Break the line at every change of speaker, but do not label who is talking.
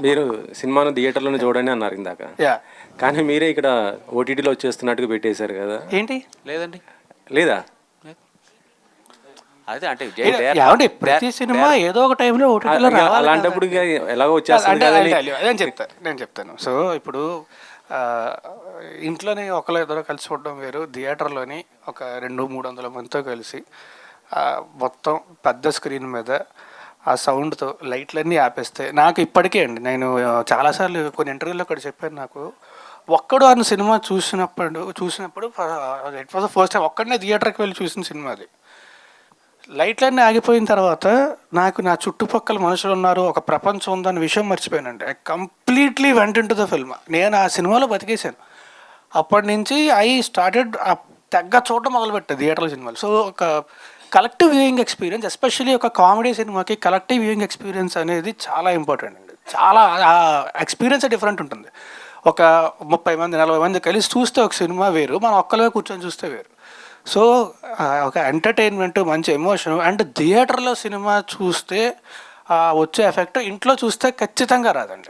మీరు సినిమాను థియేటర్లోనే చూడండి అన్నారు ఇందాక.
యా.
కానీ మీరే ఇక్కడ ఓటీటీలో వచ్చేస్తున్నట్టుగా పెట్టేశారు కదా.
ఏంటి?
లేదండి.
లేదా?
అదే అంటే జై డైరెక్ట్-
ఏమండి ప్రతి సినిమా ఏదో ఒక టైంలో ఓటీటీలో
ఇంకా
రావాలి
అలాంటప్పుడు ఇక ఎలాగో వచ్చేస్తుంది
అంటే
కదని
నేను చెప్తాను నేను చెప్తాను. సో ఇప్పుడు ఆ, ఇంట్లోనే ఒకళ్ళు ఇద్దరు కలిసి చూడడం వేరు. థియేటర్లోని ఒక రెండు మూడు వందల మందితో కలిసి ఆ, మొత్తం పెద్ద స్క్రీన్ మీద ఆ సౌండ్తో లైట్లన్నీ ఆపేస్తే నాకు ఇప్పటికే అండి. నేను చాలాసార్లు కొన్ని ఇంటర్వ్యూలో కూడా చెప్పాను నాకు. ఒక్కడు అన్న సినిమా చూసినప్పుడు చూసినప్పుడు ఇట్ వాజ్ ఫస్ట్ టైం ఒక్కడనే థియేటర్కి వెళ్ళి చూసిన సినిమా అది. లైట్లన్నీ ఆగిపోయిన తర్వాత నాకు నా చుట్టుపక్కల మనుషులు ఉన్నారు ఒక ప్రపంచం ఉందన్న విషయం మర్చిపోయానండి. I completely went to the film నేను ఆ సినిమాలో బతికేశాను. అప్పటి నుంచి ఐ స్టార్టెడ్ తెగ్గ చూడడం మొదలుపెట్టారు థియేటర్ల సినిమాలు. సో ఒక కలెక్టివ్ వ్యూయింగ్ ఎక్స్పీరియన్స్ ఎస్పెషల్లీ ఒక కామెడీ సినిమాకి కలెక్టివ్ వ్యూయింగ్ ఎక్స్పీరియన్స్ అనేది చాలా ఇంపార్టెంట్ అండి. చాలా ఆ ఎక్స్పీరియన్స్ డిఫరెంట్ ఉంటుంది. ఒక ముప్పై మంది నలభై మంది కలిసి చూస్తే ఒక సినిమా వేరు మనం ఒక్కలే కూర్చొని చూస్తే వేరు. సో ఒక ఎంటర్టైన్మెంట్ మంచి ఎమోషన్ అండ్ థియేటర్లో సినిమా చూస్తే వచ్చే ఎఫెక్ట్ ఇంట్లో చూస్తే ఖచ్చితంగా రాదండి.